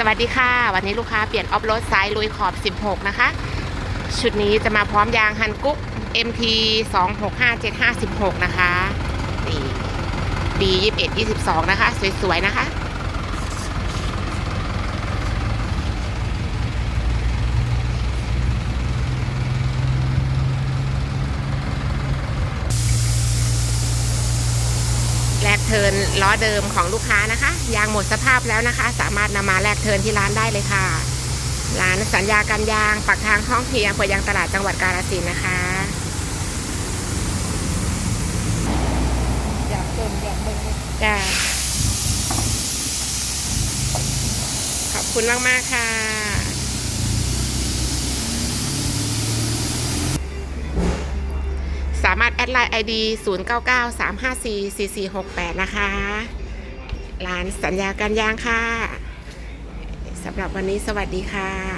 สวัสดีค่ะ วันนี้ลูกค้าเปลี่ยนออฟโรดไซส์ลุยขอบ 16 นะคะ ชุดนี้จะมาพร้อมยางฮันกุ๊ก MT 265756 นะคะ นี่ปี21 22 นะคะ สวย ๆ นะคะ เทินล้อเดิมของลูกค้านะคะ ยางหมดสภาพแล้วนะคะ สามารถนำมาแลกเทินที่ร้านได้เลยค่ะ ร้านสัญญาการยางปักทางท้องเพียงเภอยางตลาดจังหวัดกาฬสินนะคะ อยากเติมอยากเบิ่งเลยจ้าขอบคุณมากมากๆค่ะามารถแอดไลน์ ID 0993544468 นะคะ ร้านสัญญาการยางค่ะ สำหรับวันนี้สวัสดีค่ะ